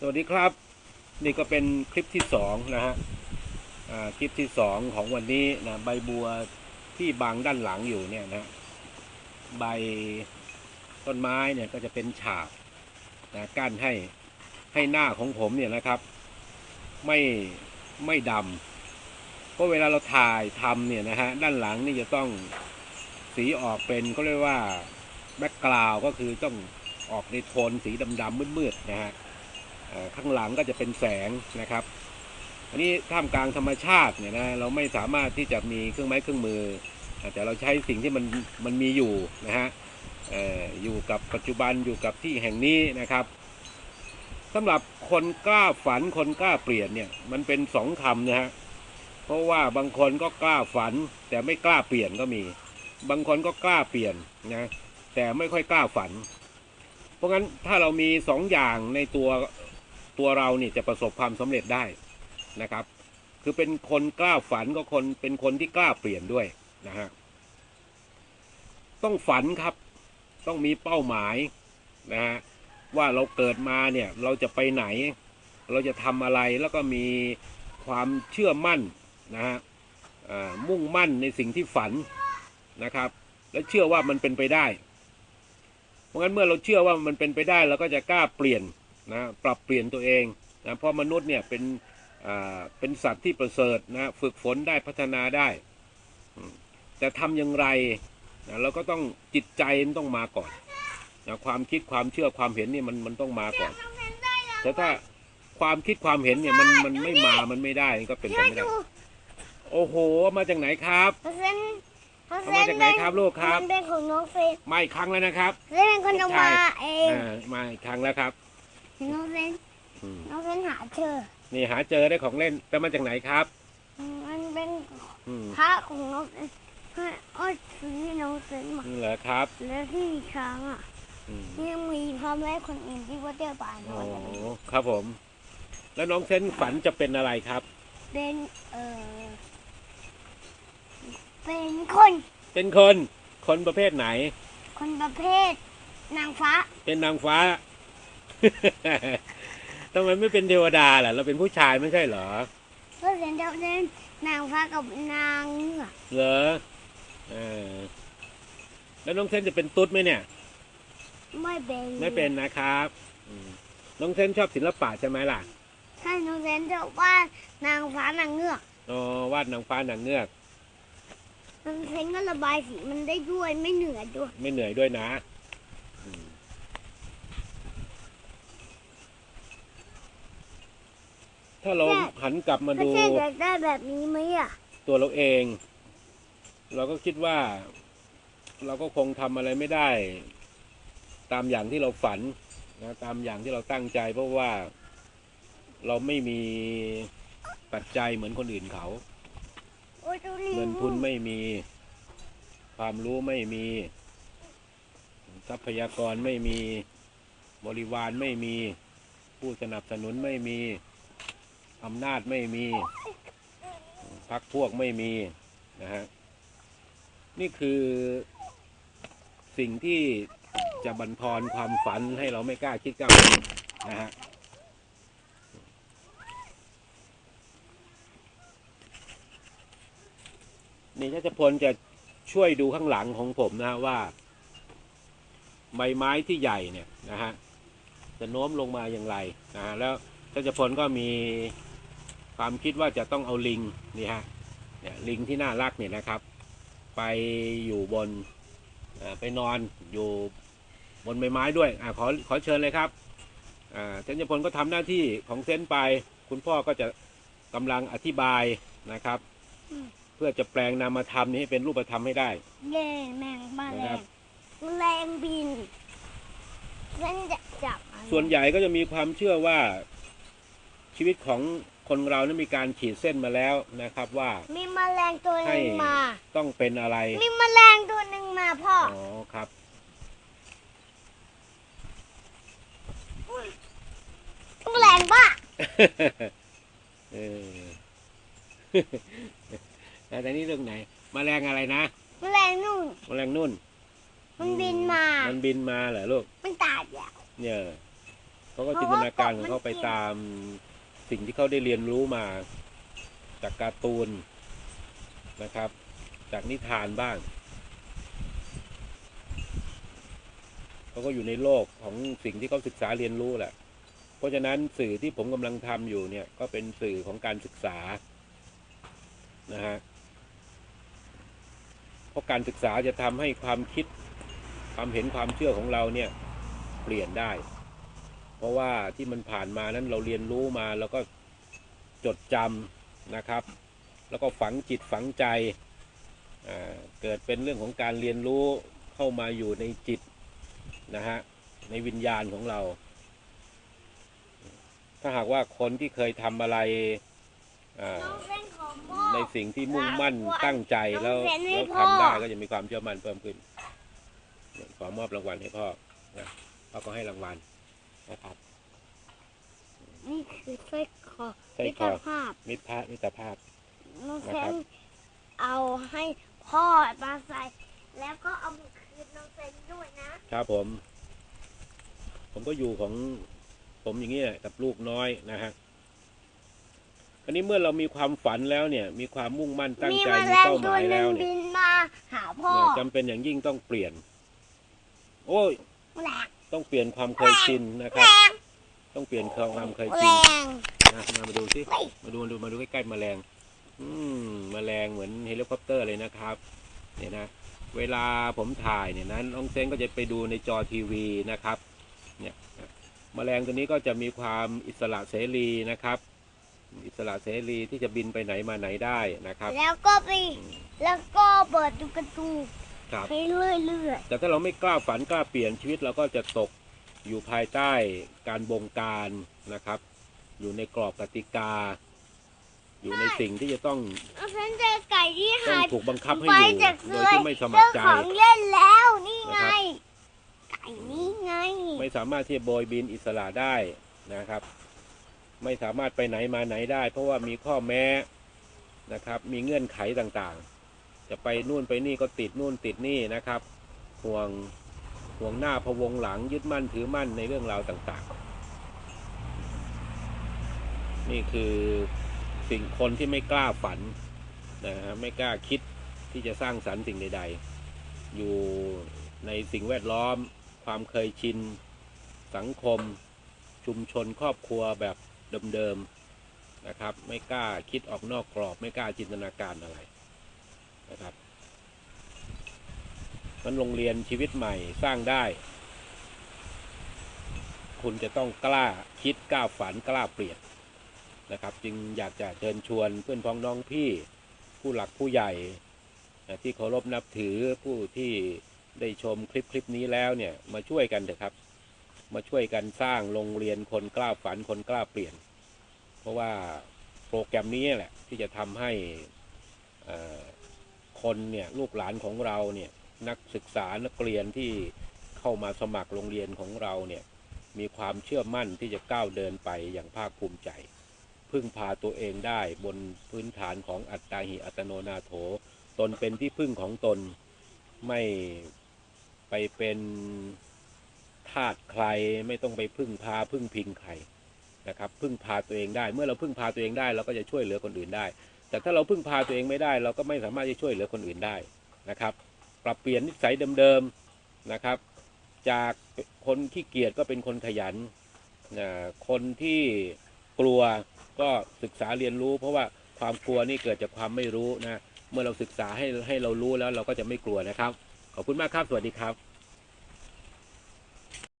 สวัสดีครับ นี่ก็เป็นคลิปที่สองนะฮะคลิปที่สองของวันนี้นะใบบัวที่บางด้านหลังอยู่เนี่ยนะใบต้นไม้เนี่ยก็จะเป็นฉากนะกั้นให้ให้หน้าของผมเนี่ยนะครับ ไม่ไม่ดำเพราะเวลาเราถ่ายทำเนี่ยนะฮะด้านหลังนี่จะต้องสีออกเป็นก็เรียกว่าแบ็กกราวก็คือต้องออกในโทนสีดำๆมืดๆนะฮะ ข้างหลังก็จะเป็นแสงนะครับ อันนี้ท่ามกลางธรรมชาติเนี่ยนะเราไม่สามารถที่จะมีเครื่องไม้เครื่องมือ แต่เราใช้สิ่งที่มันมันมีอยู่นะฮะออยู่กับปัจจุบันอยู่กับที่แห่งนี้นะครับสำหรับคนกล้าฝันคนกล้าเปลี่ยนเนี่ยมันเป็นสองคำนะฮะเพราะว่าบางคนก็กล้าฝัน แต่ไม่กล้าเปลี่ยนก็มี บางคนก็กล้าเปลี่ยนนะแต่ไม่ค่อยกล้าฝัน เพราะงั้นถ้าเรามีสองอย่างในตัว ตัวเรานี่จะประสบความสำเร็จได้นะครับ คือเป็นคนกล้าฝันก็คนเป็นคนที่กล้าเปลี่ยนด้วยนะฮะต้องฝันครับ ต้องมีเป้าหมายนะฮะว่าเราเกิดมาเนี่ยเราจะไปไหน เราจะทำอะไรแล้วก็มีความเชื่อมั่นนะฮะมุ่งมั่นในสิ่งที่ฝันนะครับ และเชื่อว่ามันเป็นไปได้ เพราะงั้นเมื่อเราเชื่อว่ามันเป็นไปได้เราก็จะกล้าเปลี่ยน นะปรับเปลี่ยนตัวเองนะเพราะมนุษย์เนี่ยเป็นอ่าเป็นสัตว์ที่ประเสริฐนะฝึกฝนได้พัฒนาได้อืมแต่ทำอย่างไรนะเราก็ต้องจิตใจมันต้องมาก่อนนะความคิดความเชื่อความเห็นเนี่ยมันมันต้องมาก่อน แต่ถ้าความคิดความเห็นเนี่ยมันมันไม่มามันไม่ได้ก็เป็นไปช่วยไม่ได้ดูโอ้โห มาจากไหนครับเพราะฉะนั้นเพราะฉะเอามาจากไหนครับลูกครับมันเป็นของน้องเฟนมาอีกครั้งแล้วนะครับเล่นเป็นคนเอามาเองอ่ามาอีกครั้งแล้วครับ น้องเฟนอืมน้องเฟนหาเจอนี่หาเจอได้ของเล่นแต่มาจากไหนครับมันเป็นอืมพระของน้องเฟนพระอ้อยซื้อให้น้องเฟนมานี่เหรอครับแล้วที่ช้างอะอืมยังมีพ่อแม่คนอื่นที่ว่าเจ้าป่าน้โอ้อยอะไรครับผม แล้วน้องเซนฝันจะเป็นอะไรครับ เป็นเออเป็นคนเป็นคนคนประเภทไหน คนประเภทนางฟ้าเป็นนางฟ้า ทำไมไม่เป็นเทวดาล่ะ เราเป็นผู้ชายไม่ใช่เหรอก็เรียนเจ้าเล่นนางฟ้ากับนางเงือกเหรอเออแล้วน้องเซนจะเป็นตุ๊ดไหมเนี่ย ไม่เป็นไม่เป็นนะครับอืมน้องเซนชอบศิลปะใช่ไหมล่ะใช่น้องเซนจะวาดนางฟ้านางเงือกอ๋อวาดนางฟ้านางเงือกน้องเซนก็ระบายสีมันได้ด้วยไม่เหนื่อยด้วย ไม่เหนื่อยด้วยนะอืม ถ้าเราหันกลับมาก็ดูใช่อยากได้แบบนี้ไหมอะ ตัวเราเอง เราก็คิดว่า เราก็คงทำอะไรไม่ได้ ตามอย่างที่เราฝันนะตามอย่างที่เราตั้งใจ เพราะว่าเราไม่มีปัจจัยเหมือนคนอื่นเขาโอ้ยดูลิเงินทุนไม่มี ความรู้ไม่มี ทรัพยากรไม่มี บริวารไม่มี ผู้สนับสนุนไม่มี อำนาจไม่มีพักพวกไม่มีนะฮะนี่คือสิ่งที่จะบันทอนความฝันให้เราไม่กล้าคิดกล้าทำนะฮะนี่ถ้าจะพลจะช่วยดูข้างหลังของผมนะฮะว่า ใบไม้ที่ใหญ่เนี่ยนะฮะจะโน้มลงมาอย่างไรนะฮะแล้วถ้าจะพลก็มี ความคิดว่าจะต้องเอาลิงนี่ฮะเนี่ยลิงที่น่ารักเนี่ยนะครับ ไปอยู่บนเอ่อไปนอนอยู่บนใบไม้ด้วยอ่าขอขอเชิญเลยครับอ่าเซนจะพลก็ทำหน้าที่ของเซนไป คุณพ่อก็จะกำลังอธิบายนะครับ เพื่อจะแปลงนามธรรมนี้ให้เป็นรูปธรรมให้ได้เย่แมงมานะแรครังบแรงบินเส้นจะจับอะไรส่วนใหญ่ก็จะมีความเชื่อว่าชีวิตของ คนเรานั้นมีการขีดเส้นมาแล้วนะครับว่า มีแมลงตัวหให้นึ่งมา ต้องเป็นอะไร มีแมลงตัวหนึ่งมาพ่ออ๋อครับ แมลงบ้าเออ แต่นี่เรื่องไหนมแมลงอะไรนะแมลงนู่นแมลงนุ่นมันบินมามันบินมาเหรอลูก มันตายแล้ว เนี่ยเขาก็จินตนาการของเขาไปตาม สิ่งที่เขาได้เรียนรู้มาจากการ์ตูนนะครับ จากนิทานบ้างเขาก็อยู่ในโลกของสิ่งที่เขาศึกษาเรียนรู้แหละ เพราะฉะนั้นสื่อที่ผมกำลังทำอยู่เนี่ยก็เป็นสื่อของการศึกษานะฮะเพราะการศึกษาจะทำให้ความคิดความเห็นความเชื่อของเราเนี่ยเปลี่ยนได้ ราะว่าที่มันผ่านมานั้นเราเรียนรู้มาแล้วก็จดจำนะครับ แล้วก็ฝังจิตฝังใจอ่าเกิดเป็นเรื่องของการเรียนรู้เข้ามาอยู่ในจิตนะฮะในวิญญาณของเรา ถ้าหากว่าคนที่เคยทำอะไรอ่าน้องเส้นของพ่อในสิ่งที่มุ่งมั่นตั้งใจแล้วน้องเซ็นให้แล้วพ่อทำได้ก็จะมีความเชื่อมั่นเพิ่มขึ้นเนี่ยขอมอบรางวัลให้พ่อนะพ่อก็ให้รางวัล นะครับนี่คือสร้อยคอสร้อยมิคตอรภาพมิตรภาพมิตรภาพ น้องนะเซครับนเอาให้พ่อมาใส่ แล้วก็เอามาคืนน้องเซนด้วยนะครับผม ผมก็อยู่ของผมอย่างนี้แหละกับลูกน้อยนะฮะอันนี้เมื่อเรามีความฝันแล้วเนี่ย มีความมุ่งมั่นตั้งมีใจแมมีลงเป้าหตัวมายหแล้นึ่งวเนี่ยบินมาหาพ่อเนี่ยจำเป็นอย่างยิ่งต้องเปลี่ยน โอ้ยแรง ต้องเปลี่ยนความเคยชินนะคแรรับงต้องเปลี่ยนความเคยแรชินงนะมามาดูสิเฮ้ยมาดูมาดูมาดูใกล้ๆแมลง อืมแมลงเหมือนเฮลิคอปเตอร์เลยนะครับ เนี่ยนะ เวลาผมถ่ายเนี่ยนะน้องเซ้งก็จะไปดูในจอทีวีนะครับ เนี่ยนะแมลงตัวนี้ก็จะมีความอิสระเสรีนะครับ อิสระเสรีที่จะบินไปไหนมาไหนได้นะครับ แล้วก็ไปอืมแล้วก็เปิดดูการะตูน ครับ ไปเรื่อยแต่ถ้าเราไม่กล้าฝันกล้าเปลี่ยนชีวิตเราก็จะตกอยู่ภายใต้การบงการนะครับ อยู่ในกรอบกติกา อยู่ในสิ่งที่จะต้องๆน้องเซนเจอไก่ที่ต้อหางย ถูกบังคับให้ไปอยู่จากโดเลยยที่ไม่สมัเจคอรใจของเล่นแล้วนี่ไง นะครับ ไก่นี่ไง ไม่สามารถที่จะโบยบินอิสระได้นะครับ ไม่สามารถไปไหนมาไหนได้ เพราะว่ามีข้อแม้นะครับ มีเงื่อนไขต่างๆ จะไปนู่นไปนี่ก็ติดนู่นติดนี่นะครับ ห่วงห่วงหน้าพะวงหลังยึดมั่นถือมั่นในเรื่องราวต่างๆ นี่คือสิ่งคนที่ไม่กล้าฝันนะฮะไม่กล้าคิดที่จะสร้างสรรค์สิ่งใด ๆ อยู่ในสิ่งแวดล้อม ความเคยชิน สังคม ชุมชนครอบครัวแบบเดิมๆนะครับ ไม่กล้าคิดออกนอกกรอบ ไม่กล้าจินตนาการอะไร นะครับมันโรงเรียนชีวิตใหม่สร้างได้ คุณจะต้องกล้าคิดกล้าฝันกล้าเปลี่ยนนะครับ จึงอยากจะเชิญชวนเพื่อนพ้องน้องพี่ผู้หลักผู้ใหญ่ที่เคารพนับถือผู้ที่ได้ชมคลิปคลิปนี้แล้วเนี่ยมาช่วยกันเถอะครับ มาช่วยกันสร้างโรงเรียนคนกล้าฝันคนกล้าเปลี่ยน เพราะว่าโปรแกรมนี้แหละที่จะทำให้อ่อ คนเนี่ยลูกหลานของเราเนี่ยนักศึกษานักเรียนที่เข้ามาสมัครโรงเรียนของเราเนี่ยมีความเชื่อมั่นที่จะก้าวเดินไปอย่างภาคภูมิใจ พึ่งพาตัวเองได้บนพื้นฐานของอัตตาหิอัตโนนาโถ ตนเป็นที่พึ่งของตนไม่ไปเป็นทาสใครไม่ต้องไปพึ่งพาพึ่งพิงใครนะครับ พึ่งพาตัวเองได้ เมื่อเราพึ่งพาตัวเองได้เราก็จะช่วยเหลือคนอื่นได้ แต่ถ้าเราพึ่งพาตัวเองไม่ได้ เราก็ไม่สามารถจะช่วยเหลือคนอื่นได้นะครับ ปรับเปลี่ยนนิสัยเดิมๆนะครับ จากคนขี้เกียจก็เป็นคนขยันนะคนที่กลัวก็ศึกษาเรียนรู้ เพราะว่าความกลัวนี่เกิดจากความไม่รู้นะเมื่อเราศึกษาให้ให้เรารู้แล้วเราก็จะไม่กลัวนะครับ ขอบคุณมากครับสวัสดีครับ